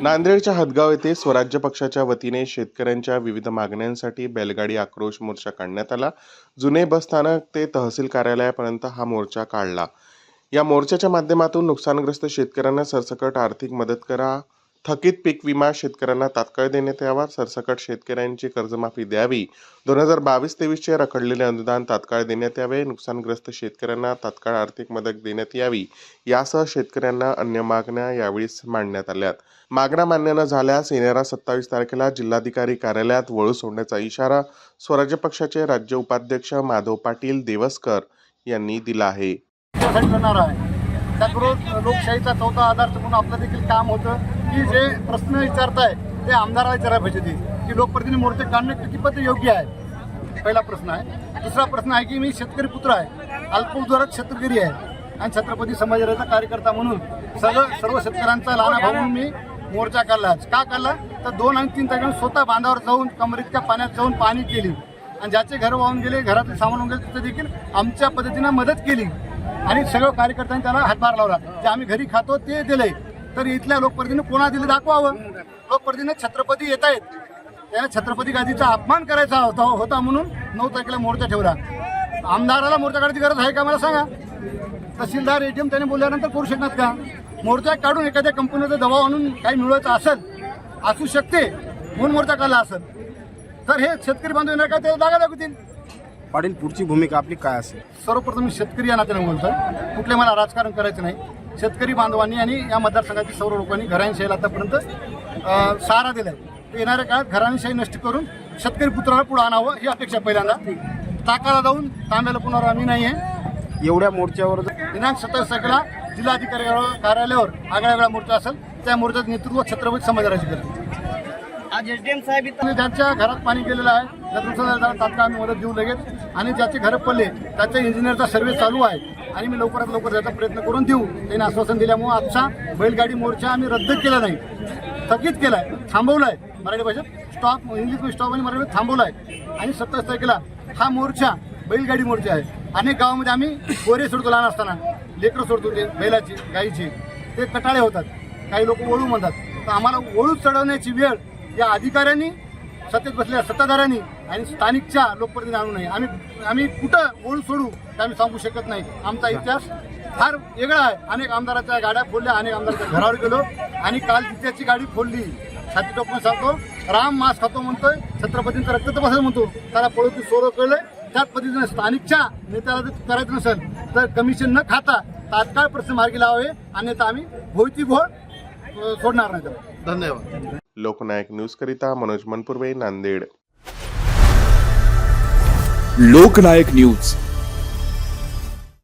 नांदेडच्या हदगाव येथे स्वराज्य पक्षाच्या वतीने शेतकऱ्यांच्या विविध मागण्यांसाठी बैलगाडी आक्रोश मोर्चा काढण्यात आला. जुने बसस्थानक ते तहसील कार्यालयापर्यंत हा मोर्चा काढला. या मोर्चाच्या माध्यमातून नुकसानग्रस्त शेतकऱ्यांना सरसकट आर्थिक मदत करा. थकीत पीक विमा शेतकऱ्यांना तात्काळ देण्यात यावा. सरसकट शेतकऱ्यांची कर्जमाफी द्यावी. दोन हजार बावीस तेवीसचे रखडलेले अनुदान तात्काळ देण्यात यावे. नुकसानग्रस्त शेतकऱ्यांना तात्काळ आर्थिक मदत देण्यात यावी. यासह शेतकऱ्यांना अन्य मागण्या यावेळी मांडण्यात आल्यात. मागण्या मान्य न झाल्यास येणाऱ्या सत्तावीस तारखेला जिल्हाधिकारी कार्यालयात वळू सोडण्याचा इशारा स्वराज्य पक्षाचे राज्य उपाध्यक्ष माधव पाटील देवसकर यांनी दिला आहे. त्यासाठी करणार आहे त्याचबरोबर लोकशाहीचा चौथा आधार म्हणून आपलं देखील काम होतं. की जे प्रश्न विचारताय ते आमदाराला विचारायला पाहिजे ती की लोकप्रतिनिधी मोर्चे काढणे कितीपत योग्य आहे? पहिला प्रश्न आहे. दुसरा प्रश्न आहे की मी शेतकरी पुत्र आहे. अल्पउद्योगात शेतकरी आहे. आणि छत्रपती संभाजीराजा कार्यकर्ता म्हणून सगळं सर्व शेतकऱ्यांचा लहान भाऊ मी मोर्चा काढला का काढला? तर दोन आणि तीन तारखेला स्वतः बांधावर जाऊन कमरीतल्या पाण्यात जाऊन पाणी केली. आणि ज्याचे घर वाहून गेले घरातले सामान वाहून गेले तिथे देखील आमच्या पद्धतीनं मदत केली. आणि सगळं कार्यकर्त्यांनी त्याला हातभार लावला. जे आम्ही घरी खातो ते दिले तर इथल्या लोकप्रतिनिधी कोणा दिले दाखवावं? लोकप्रतिनिधी छत्रपती येत आहेत त्या छत्रपती गादीचा अपमान करायचा होता होता म्हणून नऊ तारखेला मोर्चा ठेवला. आमदाराला मोर्चा काढायची गरज आहे का मला सांगा. तहसीलदार एटीएम त्याने बोलल्यानंतर करू शकणार का? मोर्चा काढून एखाद्या कंपनीचा दबाव आणून काही मिळवायचं असेल असू शकते म्हणून मोर्चा काढला असेल. तर हे शेतकरी बांधव येणार का? ते जागा दाखवतील. पाटील पुढची भूमिका आपली काय असेल? सर्वप्रथम मी शेतकरी या नात्याने बोलतोय. कुठले मला राजकारण करायचं नाही. शेतकरी बांधवांनी आणि या मतदारसंघातील सर्व लोकांनी घरांशाहीला आतापर्यंत सहारा दिलाय. येणाऱ्या काळात घरांशाही नष्ट करून शेतकरी पुत्राला पुढे आणावं ही अपेक्षा पहिल्यांदा. टाकाला जाऊन तांब्याला पुन्हा आम्ही नाही आहे. एवढ्या मोर्चावर दिनांक सत्तावीस तारखेला जिल्हाधिकारी कार्यालयावर आगळा वेगळा मोर्चा असेल त्या मोर्चाचं नेतृत्व छत्रपती समाजाची करेल आज एस डी एम साहेब ज्यांच्या घरात पाणी गेलेलं आहे त्या दुसऱ्या तात्काळ आम्ही मदत देऊ लगेच. आणि ज्याचे घरं पडले त्याच्या इंजिनियरचा सर्व्हिस चालू आहे. आणि मी लवकरात लवकर त्याचा प्रयत्न करून देऊ. त्यांनी आश्वासन दिल्यामुळे आजचा बैलगाडी मोर्चा आम्ही रद्द केला नाही. स्थगित केला आहे थांबवला आहे मराठी भाषेत स्टॉप इंग्लिश स्टॉप आणि मराठी थांबवला आहे आणि सत्तावीस तारखेला हा मोर्चा बैलगाडी मोर्चा आहे. अनेक गावामध्ये आम्ही गोरे सोडतो लहान असताना. लेकरं सोडतो ते बैलाची गाईची. ते कटाळे होतात. काही लोक वळू म्हणतात. तर आम्हाला वळू चढवण्याची वेळ या अधिकाऱ्यांनी सत्तेत बसलेल्या सत्ताधाऱ्यांनी आणि स्थानिकच्या लोकप्रतिनिधी आणू नये. आम्ही आम्ही कुठं ओळू सोडू ते आम्ही सांगू शकत नाही. आमचा इतिहास फार वेगळा आहे. अनेक आमदाराच्या गाड्या फोडल्या अनेक आमदाराच्या घरावर गेलो आणि काल तिच्याची गाडी फोडली. छाती टोपून सांगतो राम मास खातो म्हणतोय छत्रपतींचं रक्त तपास म्हणतो. त्याला पळवती सोरं कळलंय त्याच पद्धतीने स्थानिकच्या नेत्याला जर करायचं नसेल तर कमिशन न खाता तात्काळ प्रश्न मार्गी लावावे. अन्यथा आम्ही भोयती घोळ सोडणार नाही धन्यवाद. लोकनायक न्यूज करिता मनोज मनपुर्वे नांदेड. लोकनायक न्यूज.